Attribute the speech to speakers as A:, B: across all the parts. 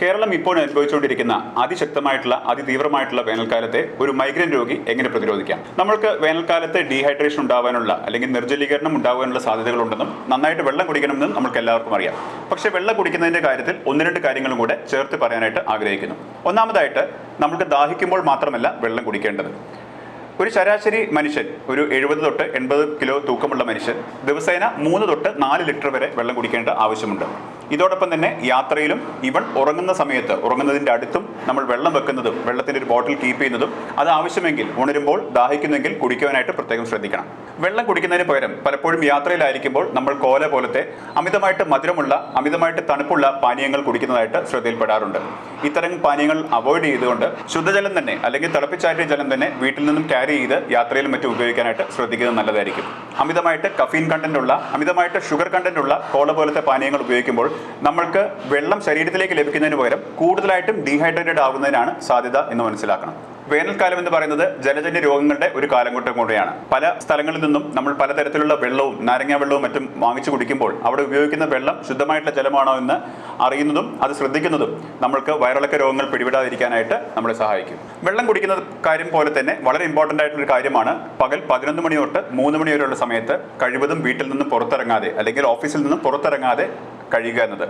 A: കേരളം ഇപ്പോൾ അനുഭവിച്ചുകൊണ്ടിരിക്കുന്ന അതിശക്തമായിട്ടുള്ള അതിതീവ്രമായിട്ടുള്ള വേനൽക്കാലത്തെ ഒരു മൈഗ്രൻ രോഗി എങ്ങനെ പ്രതിരോധിക്കാം? നമ്മൾക്ക് വേനൽക്കാലത്ത് ഡീഹൈഡ്രേഷൻ ഉണ്ടാവാനുള്ള അല്ലെങ്കിൽ നിർജലീകരണം ഉണ്ടാകാനുള്ള സാധ്യതകളുണ്ടെന്നും നന്നായിട്ട് വെള്ളം കുടിക്കണമെന്നും നമുക്ക് എല്ലാവർക്കും അറിയാം. പക്ഷേ വെള്ളം കുടിക്കുന്നതിന്റെ കാര്യത്തിൽ ഒന്ന് രണ്ട് കാര്യങ്ങളും കൂടെ ചേർത്ത് പറയാനായിട്ട് ആഗ്രഹിക്കുന്നു. ഒന്നാമതായിട്ട് നമുക്ക് ദാഹിക്കുമ്പോൾ മാത്രമല്ല വെള്ളം കുടിക്കേണ്ടത്. ഒരു ശരാശരി മനുഷ്യൻ ഒരു എഴുപത് തൊട്ട് എൺപത് കിലോ തൂക്കമുള്ള മനുഷ്യൻ ദിവസേന മൂന്ന് തൊട്ട് നാല് ലിറ്റർ വരെ വെള്ളം കുടിക്കേണ്ട ആവശ്യമുണ്ട്. ഇതോടൊപ്പം തന്നെ യാത്രയിലും ഇവൺ ഉറങ്ങുന്ന സമയത്ത് ഉറങ്ങുന്നതിന്റെ അടുത്തും നമ്മൾ വെള്ളം വെക്കുന്നതും വെള്ളത്തിന്റെ ഒരു ബോട്ടിൽ കീപ്പ് ചെയ്യുന്നതും അത് ആവശ്യമെങ്കിൽ ഉണരുമ്പോൾ ദാഹിക്കുന്നെങ്കിൽ കുടിക്കുവാനായിട്ട് പ്രത്യേകം ശ്രദ്ധിക്കണം. വെള്ളം കുടിക്കുന്നതിന് പകരം പലപ്പോഴും യാത്രയിലായിരിക്കുമ്പോൾ നമ്മൾ കോല പോലത്തെ അമിതമായിട്ട് മധുരമുള്ള അമിതമായിട്ട് തണുപ്പുള്ള പാനീയങ്ങൾ കുടിക്കുന്നതായിട്ട് ശ്രദ്ധയിൽപ്പെടാറുണ്ട്. ഇത്തരം പാനീയങ്ങൾ അവോയ്ഡ് ചെയ്തുകൊണ്ട് ശുദ്ധജലം തന്നെ അല്ലെങ്കിൽ തിളപ്പിച്ചാറ്റിയ ജലം തന്നെ വീട്ടിൽ നിന്നും ക്യാരി ചെയ്ത് യാത്രയിലും മറ്റും ഉപയോഗിക്കാനായിട്ട് ശ്രദ്ധിക്കുന്നത് നല്ലതായിരിക്കും. അമിതമായിട്ട് കഫീൻ കണ്ടന്റ് ഉള്ള അമിതമായിട്ട് ഷുഗർ കണ്ടന്റ് ഉള്ള കോള പോലത്തെ പാനീയങ്ങൾ ഉപയോഗിക്കുമ്പോൾ നമ്മൾക്ക് വെള്ളം ശരീരത്തിലേക്ക് ലഭിക്കുന്നതിന് പകരം കൂടുതലായിട്ടും ഡീഹൈഡ്രേറ്റഡ് ആകുന്നതിനാണ് സാധ്യത എന്ന് മനസ്സിലാക്കണം. വേനൽക്കാലം എന്ന് പറയുന്നത് ജലജന്യ രോഗങ്ങളുടെ ഒരു കാലഘട്ടം കൂടെയാണ്. പല സ്ഥലങ്ങളിൽ നിന്നും നമ്മൾ പലതരത്തിലുള്ള വെള്ളവും നാരങ്ങ വെള്ളവും മറ്റും വാങ്ങിച്ചു കുടിക്കുമ്പോൾ അവിടെ ഉപയോഗിക്കുന്ന വെള്ളം ശുദ്ധമായിട്ടുള്ള ജലമാണോ എന്ന് അറിയുന്നതും അത് ശ്രദ്ധിക്കുന്നതും നമ്മൾക്ക് വയറിളക്ക രോഗങ്ങൾ പിടിപെടാതിരിക്കാനായിട്ട് നമ്മളെ സഹായിക്കും. വെള്ളം കുടിക്കുന്ന കാര്യം പോലെ തന്നെ വളരെ ഇമ്പോർട്ടന്റ് ആയിട്ടുള്ള ഒരു കാര്യമാണ് പകൽ പതിനൊന്ന് മണി തൊട്ട് മൂന്ന് മണി വരെയുള്ള സമയത്ത് കഴിവതും വീട്ടിൽ നിന്ന് പുറത്തിറങ്ങാതെ അല്ലെങ്കിൽ ഓഫീസിൽ നിന്ന് പുറത്തിറങ്ങാതെ കഴിയുക എന്നത്.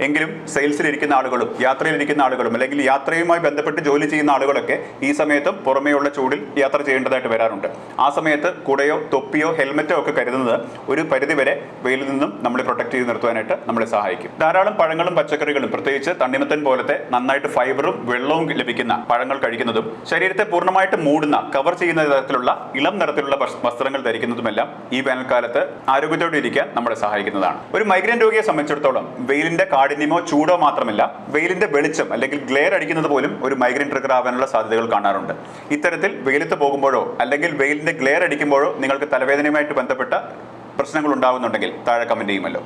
A: എങ്കിലും സെയിൽസിലിരിക്കുന്ന ആളുകളും യാത്രയിലിരിക്കുന്ന ആളുകളും അല്ലെങ്കിൽ യാത്രയുമായി ബന്ധപ്പെട്ട് ജോലി ചെയ്യുന്ന ആളുകളൊക്കെ ഈ സമയത്തും പുറമേയുള്ള ചൂടിൽ യാത്ര ചെയ്യേണ്ടതായിട്ട് വരാറുണ്ട്. ആ സമയത്ത് കുടയോ തൊപ്പിയോ ഹെൽമെറ്റോ ഒക്കെ കരുതുന്നത് ഒരു പരിധിവരെ വെയിലിൽ നിന്നും നമ്മളെ പ്രൊട്ടക്ട് ചെയ്ത് നിർത്തുവാനായിട്ട് നമ്മളെ സഹായിക്കും. ധാരാളം പഴങ്ങളും പച്ചക്കറികളും പ്രത്യേകിച്ച് തണ്ണിമത്തൻ പോലത്തെ നന്നായിട്ട് ഫൈബറും വെള്ളവും ലഭിക്കുന്ന പഴങ്ങൾ കഴിക്കുന്നതും ശരീരത്തെ പൂർണമായിട്ട് മൂടുന്ന കവർ ചെയ്യുന്ന തരത്തിലുള്ള ഇളം നിറത്തിലുള്ള വസ്- വസ്ത്രങ്ങൾ ധരിക്കുന്നതുമെല്ലാം ഈ വേനൽക്കാലത്ത് ആരോഗ്യത്തോടെ ഇരിക്കാൻ നമ്മളെ സഹായിക്കുന്നതാണ്. ഒരു മൈഗ്രൈൻ രോഗിയെ സംബന്ധിച്ചിടത്തോളം വെയിലിന്റെ കാഠിന്യമോ ചൂടോ മാത്രമല്ല വെയിലിന്റെ വെളിച്ചം അല്ലെങ്കിൽ ഗ്ലെയർ അടിക്കുന്നത് പോലും ഒരു മൈഗ്രൈൻ ട്രിഗർ ആവാനുള്ള സാധ്യതകൾ കാണാറുണ്ട്. ഇത്തരത്തിൽ വെയിലത്ത് പോകുമ്പോഴോ അല്ലെങ്കിൽ വെയിലിന്റെ ഗ്ലെയർ അടിക്കുമ്പോഴോ നിങ്ങൾക്ക് തലവേദനയുമായിട്ട് ബന്ധപ്പെട്ട പ്രശ്നങ്ങൾ ഉണ്ടാകുന്നുണ്ടെങ്കിൽ താഴെ കമന്റ് ചെയ്യുമല്ലോ.